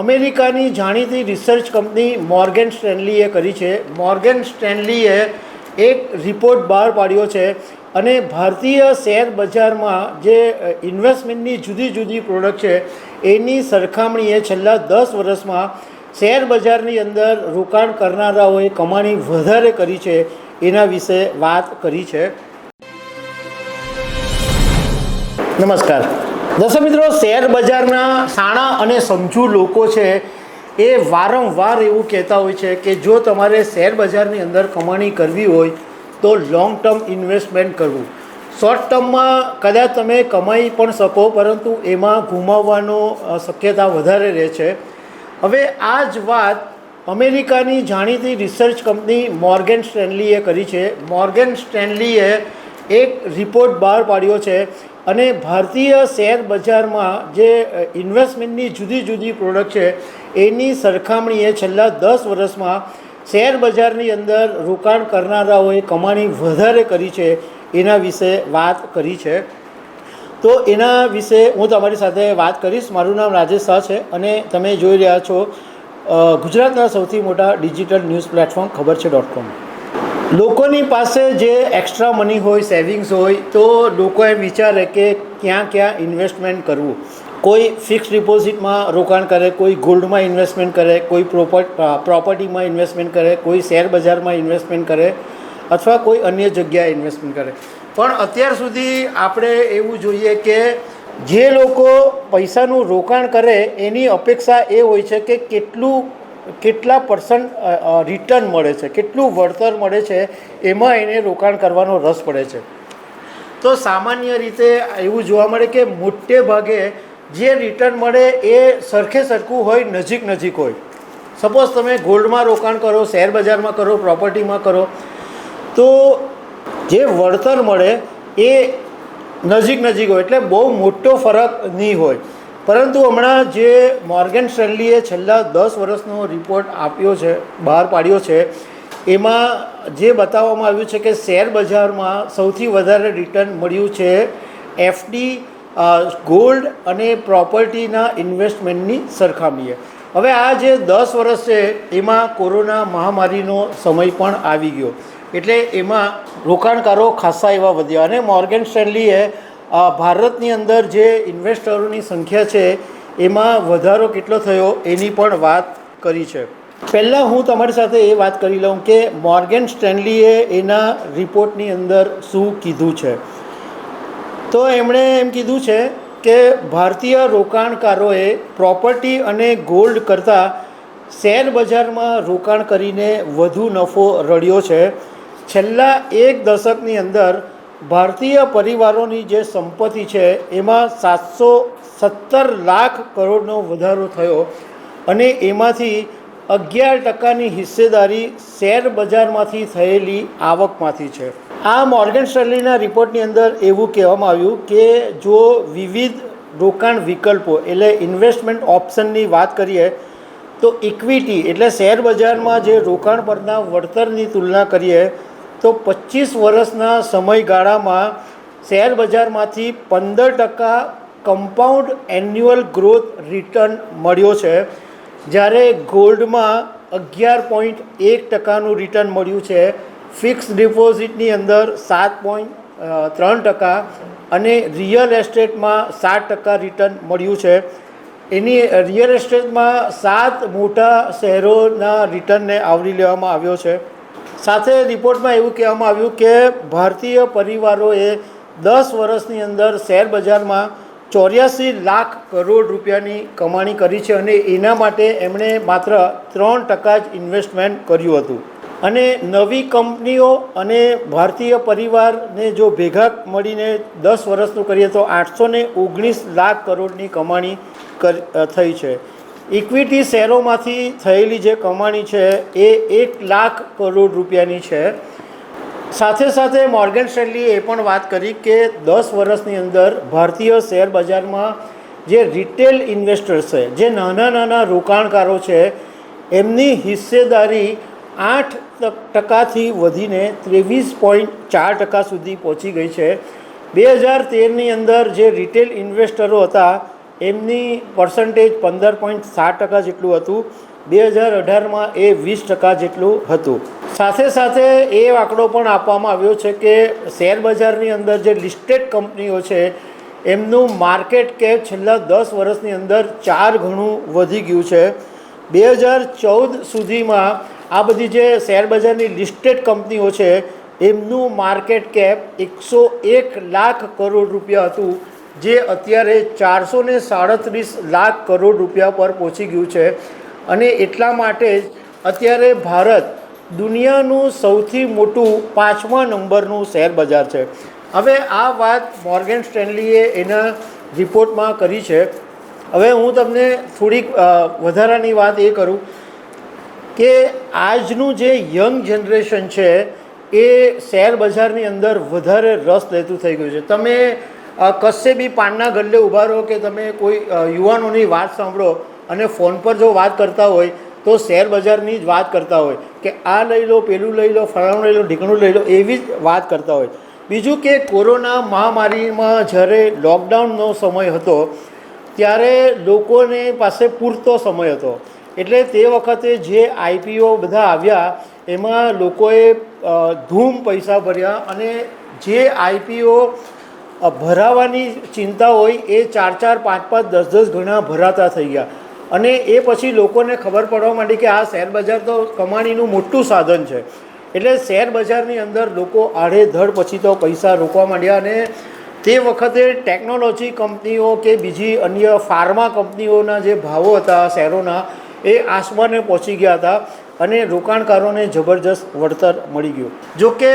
અમેરિકાની જાણીતી research company મોર્ગેન સ્ટેનલીએ કરી છે. મોર્ગેન સ્ટેનલીએ એક રિપોર્ટ બહાર પાડ્યો છે અને ભારતીય શેર બજારમાં જે ઇન્વેસ્ટમેન્ટની જુદી જુદી પ્રોડક્ટ છે, એની સરખામણીએ છેલ્લા દસ વર્ષમાં શેર બજારની અંદર રોકાણ કરનારાઓએ કમાણી વધારે કરી છે, એના વિશે વાત કરી છે. નમસ્કાર. દર્શક મિત્રો, શેર બજારના સાણા અને સમજુ લોકો છે એ વારંવાર એવું કહેતા હોય છે કે જો તમારે શેર બજારની અંદર કમાણી કરવી હોય તો લોંગ ટર્મ ઇન્વેસ્ટમેન્ટ કરવું. શોર્ટ ટર્મમાં કદાચ તમે કમાઈ પણ શકો, પરંતુ એમાં ગુમાવવાનો શક્યતા વધારે રહે છે. હવે આ જ વાત અમેરિકાની જાણીતી રિસર્ચ કંપની મોર્ગેન સ્ટેનલીએ કરી છે. મોર્ગેન સ્ટેનલીએ એક રિપોર્ટ બહાર પાડ્યો છે અને ભારતીય શેર બજારમાં જે ઇન્વેસ્ટમેન્ટની જુદી જુદી પ્રોડક્ટ છે, એની સરખામણીએ છેલ્લા દસ વર્ષમાં શેર બજારની અંદર રોકાણ કરનારાઓએ કમાણી વધારે કરી છે, એના વિશે વાત કરી છે. તો એના વિશે હું તમારી સાથે વાત કરીશ. મારું નામ રાજેશ શાહ છે અને તમે જોઈ રહ્યા છો ગુજરાતના સૌથી મોટા ડિજિટલ ન્યૂઝ પ્લેટફોર્મ ખબર છે ડોટ કોમ લોકોની પાસે જે એક્સ્ટ્રા મની હોય સેવિંગ્સ હોય, તો લોકો એમ વિચારે કે ક્યાં ક્યાં ઇન્વેસ્ટમેન્ટ કરવું. કોઈ ફિક્સ ડિપોઝિટમાં રોકાણ કરે, કોઈ ગોલ્ડમાં ઇન્વેસ્ટમેન્ટ કરે, કોઈ પ્રોપર્ટ પ્રોપર્ટીમાં ઇન્વેસ્ટમેન્ટ કરે, કોઈ શેર બજારમાં ઇન્વેસ્ટમેન્ટ કરે, અથવા કોઈ અન્ય જગ્યાએ ઇન્વેસ્ટમેન્ટ કરે. પણ અત્યાર સુધી આપણે એવું જોઈએ કે જે લોકો પૈસાનું રોકાણ કરે, એની અપેક્ષા એ હોય છે કે કેટલું કેટલા પર્સન્ટ રિટર્ન મળે છે? કેટલું વળતર મળે છે? એમાં એને રોકાણ કરવાનો રસ પડે છે. તો સામાન્ય રીતે એવું જોવા મળે કે મોટે ભાગે જે રિટર્ન મળે એ સરખે સરખું હોય, નજીક નજીક હોય. સપોઝ તમે ગોલ્ડમાં રોકાણ કરો, શેર બજારમાં કરો પ્રોપર્ટીમાં કરો, તો જે વળતર મળે એ નજીક નજીક હોય, એટલે બહુ મોટો ફરક નહીં હોય. પરંતુ હમણાં જે મોર્ગન સ્ટેનલીએ છેલ્લા દસ વર્ષનો રિપોર્ટ આપ્યો છે, બહાર પાડ્યો છે, એમાં જે બતાવવામાં આવ્યું છે કે શેર બજારમાં સૌથી વધારે રિટર્ન મળ્યું છે એફડી ગોલ્ડ અને પ્રોપર્ટીના ઇન્વેસ્ટમેન્ટની સરખામણીએ. હવે આ જે દસ વર્ષ છે, એમાં કોરોના મહામારીનો સમય પણ આવી ગયો. એટલે એમાં રોકાણકારો ખાસા એવા વધ્યા અને મોર્ગન સ્ટેનલીએ ભારતની અંદર જે ઇન્વેસ્ટરોની સંખ્યા છે, એમાં વધારો કેટલો થયો એની પણ વાત કરી છે. પહેલાં હું તમારી સાથે એ વાત કરી લઉં કે મોર્ગેન સ્ટેનલીએ એના રિપોર્ટની અંદર શું કીધું છે. તો એમણે એમ કીધું છે કે ભારતીય રોકાણકારોએ પ્રોપર્ટી અને ગોલ્ડ કરતાં શેર બજારમાં રોકાણ કરીને વધુ નફો રળ્યો છે. છેલ્લા એક દશકની અંદર ભારતીય પરિવારોની જે સંપત્તિ છે, એમાં સાતસો સત્તર લાખ કરોડનો વધારો થયો અને એમાંથી અગિયાર ટકાની હિસ્સેદારી શેર બજારમાંથી થયેલી આવકમાંથી છે. આ મોર્ગન સ્ટર્લીના રિપોર્ટની અંદર એવું કહેવામાં આવ્યું કે જો વિવિધ રોકાણ વિકલ્પો એટલે ઇન્વેસ્ટમેન્ટ ઓપ્શનની વાત કરીએ, તો ઇક્વિટી એટલે શેર બજારમાં જે રોકાણ પરના વળતરની તુલના કરીએ તો પચીસ વર્ષના સમયગાળામાં શેર બજારમાંથી પંદર ટકા કમ્પાઉન્ડ એન્યુઅલ ગ્રોથ રિટર્ન મળ્યો છે, જ્યારે ગોલ્ડમાં અગિયાર પોઈન્ટ એક ટકાનું રિટર્ન મળ્યું છે, ફિક્સ ડિપોઝિટની અંદર સાત પોઈન્ટ ત્રણ ટકા અને રિયલ એસ્ટેટમાં સાત ટકા રિટર્ન મળ્યું છે. એની રિયલ એસ્ટેટમાં સાત મોટા શહેરોના રિટર્નને આવરી લેવામાં આવ્યો છે. સાથે રિપોર્ટમાં એવું કહેવામાં આવ્યું કે ભારતીય પરિવારોએ દસ વર્ષની અંદર શેર બજારમાં ચોર્યાસી લાખ કરોડ રૂપિયાની કમાણી કરી છે અને એના માટે એમણે માત્ર ત્રણ ટકા જ ઇન્વેસ્ટમેન્ટ કર્યું હતું. અને નવી કંપનીઓ અને ભારતીય પરિવારને જો ભેગા મળીને દસ વર્ષનું કરીએ તો આઠસો ઓગણીસ લાખ કરોડની કમાણી થઈ છે. ઇક્વિટી શેરોમાંથી થયેલી જે કમાણી છે, એ એક લાખ કરોડ રૂપિયાની છે. સાથે સાથે મોર્ગન સ્ટેનલીએ એ પણ વાત કરી કે દસ વર્ષની અંદર ભારતીય શેર બજારમાં જે રિટેલ ઇન્વેસ્ટર્સ છે, જે નાના નાના રોકાણકારો છે, એમની હિસ્સેદારી આઠ ટકાથી વધીને ત્રેવીસ પોઈન્ટ ચાર ટકા સુધી પહોંચી ગઈ છે. બે હજાર તેરની અંદર જે રિટેલ ઇન્વેસ્ટરો હતા એમની પર્સન્ટેજ પંદર પોઈન્ટ સાત ટકા જેટલું હતું. બે હજાર અઢારમાં એ વીસ ટકા જેટલું હતું. સાથે સાથે એ આંકડો પણ આપવામાં આવ્યો છે કે શેર બજારની અંદર જે લિસ્ટેડ કંપનીઓ છે, એમનું માર્કેટ કેપ છેલ્લા દસ વર્ષની અંદર ચાર ગણું વધી ગયું છે. બે હજાર ચૌદ સુધીમાં આ બધી જે શેર બજારની લિસ્ટેડ કંપનીઓ છે, એમનું માર્કેટ કેપ એકસો એક લાખ કરોડ રૂપિયા હતું. જે અત્યારે ચારસો ને સાડત્રીસ લાખ કરોડ રૂપિયા પર પહોંચી ગયું છે. અને એટલા માટે જ અત્યારે ભારત દુનિયાનું સૌથી મોટું પાંચમા નંબરનું શેર બજાર છે. હવે આ વાત મોર્ગન સ્ટેનલીએ એના રિપોર્ટમાં કરી છે. હવે હું તમને થોડીક વધારાની વાત એ કરું કે આજનું જે યંગ જનરેશન છે એ શેર બજારની અંદર વધારે રસ લેતું થઈ ગયું છે. તમે કશે બી પાનના ગલ્લે ઊભા રહો કે તમે કોઈ યુવાનોની વાત સાંભળો અને ફોન પર જો વાત કરતા હોય, તો શેર બજારની જ વાત કરતા હોય કે આ લઈ લો, પેલું લઈ લો, ફલાણું લઈ લો, ઢીકણું લઈ લો, એવી જ વાત કરતા હોય. બીજું કે કોરોના મહામારીમાં જ્યારે લોકડાઉનનો સમય હતો, ત્યારે લોકોને પાસે પૂરતો સમય હતો. એટલે તે વખતે જે આઈપીઓ બધા આવ્યા, એમાં લોકોએ ધૂમ પૈસા ભર્યા અને જે આઈપીઓ ભરાવાની ચિંતા હોય એ ચાર ચાર, પાંચ પાંચ, દસ દસ ગણા ભરાતા થઈ ગયા. અને એ પછી લોકોને ખબર પડવા માંડી કે આ શેર બજાર તો કમાણીનું મોટું સાધન છે. એટલે શેર બજારની અંદર લોકો આડેધડ પછી તો પૈસા રોકવા માંડ્યા અને તે વખતે ટેકનોલોજી કંપનીઓ કે બીજી અન્ય ફાર્મા કંપનીઓના જે ભાવો હતા, શેરોના, એ આસમાને પહોંચી ગયા હતા અને રોકાણકારોને જબરજસ્ત વળતર મળી ગયું. જો કે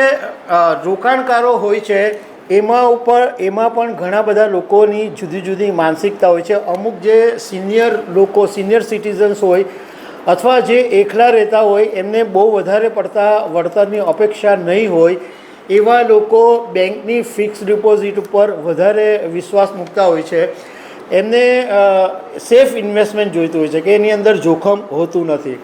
રોકાણકારો હોય છે એમાં ઉપર, એમાં પણ ઘણા બધા લોકોની જુદી જુદી માનસિકતા હોય છે. અમુક જે સિનિયર લોકો સિનિયર સિટીઝન્સ હોય અથવા જે એકલા રહેતા હોય, એમને બહુ વધારે પડતા વળતરની અપેક્ષા નહીં હોય, એવા લોકો બેંકની ફિક્સ ડિપોઝિટ ઉપર વધારે વિશ્વાસ મૂકતા હોય છે. એમને સેફ ઇન્વેસ્ટમેન્ટ જોઈતું હોય છે, કે એની અંદર જોખમ હોતું નથી.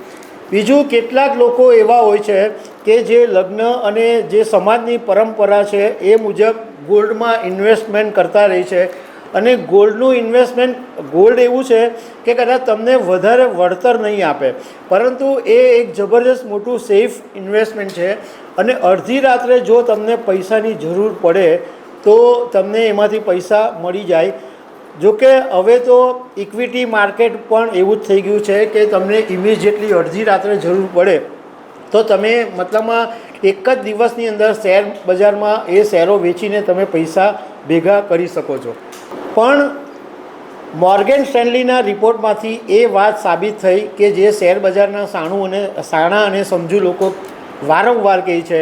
બીજું, કેટલાક લોકો એવા હોય છે કે જે લગ્ન અને જે સમાજની પરંપરા છે એ મુજબ ગોલ્ડમાં ઇન્વેસ્ટમેન્ટ કરતા રહે છે. અને ગોલ્ડનું ઇન્વેસ્ટમેન્ટ, ગોલ્ડ એવું છે કે કદાચ તમને વધારે વળતર નહીં આપે. પરંતુ એ એક જબરજસ્ત મોટું સેફ ઇન્વેસ્ટમેન્ટ છે. અને અડધી રાત્રે જો તમને પૈસાની જરૂર પડે, તો તમને એમાંથી પૈસા મળી જાય. જોકે હવે તો ઇક્વિટી માર્કેટ પણ એવું જ થઈ ગયું છે કે તમને ઇમિજિએટલી અડધી રાત્રે જરૂર પડે. તો તમે મતલબમાં એક જ દિવસની અંદર શેર બજારમાં એ શેરો વેચીને તમે પૈસા ભેગા કરી શકો છો. પણ મોર્ગેન સ્ટેન્લીના રિપોર્ટમાંથી એ વાત સાબિત થઈ કે જે શેર બજારના સાણું અને સાણા અને સમજુ લોકો વારંવાર કહે છે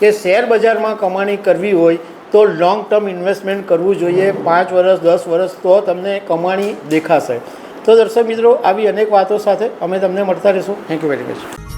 કે શેર બજારમાં કમાણી કરવી હોય તો લોંગ ટર્મ ઇન્વેસ્ટમેન્ટ કરવું જોઈએ, પાંચ વર્ષ દસ વર્ષ તો તમને કમાણી દેખાશે. તો દર્શક મિત્રો, આવી અનેક વાતો સાથે અમે તમને મળતા રહીશું. Thank you very much